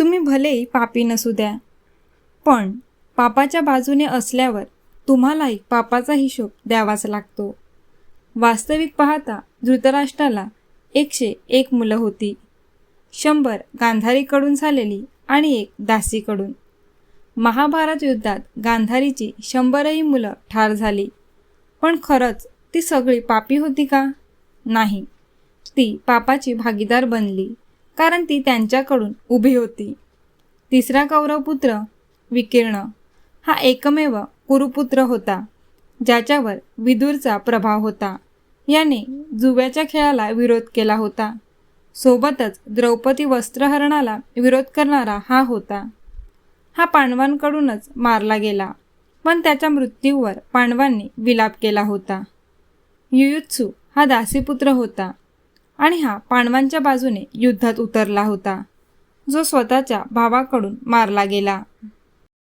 तुम्ही भलेही पापी नसू द्या. पण पापाच्या बाजूने असल्यावर तुम्हालाही पापाचा हिशोब द्यावाच लागतो. वास्तविक पाहता धृतराष्ट्राला एकशे एक मुलं होती. शंभर गांधारीकडून झालेली आणि एक दासीकडून. महाभारत युद्धात गांधारीची शंभरही मुलं ठार झाली. पण खरंच ती सगळी पापी होती का? नाही. ती पापाची भागीदार बनली. कारण ती त्यांच्याकडून उभी होती. तिसरा कौरवपुत्र विकीर्ण हा एकमेव कुरुपुत्र होता ज्याच्यावर विदूरचा प्रभाव होता. याने जुव्याच्या खेळाला विरोध केला होता. सोबतच द्रौपदी वस्त्रहरणाला विरोध करणारा हा होता. हा पांडवांकडूनच मारला गेला पण त्याच्या मृत्यूवर पांडवांनी विलाप केला होता. युयुत्सू हा दासीपुत्र होता. आणि हा पांडवांच्या बाजूने युद्धात उतरला होता. जो स्वतःच्या भावाकडून मारला गेला.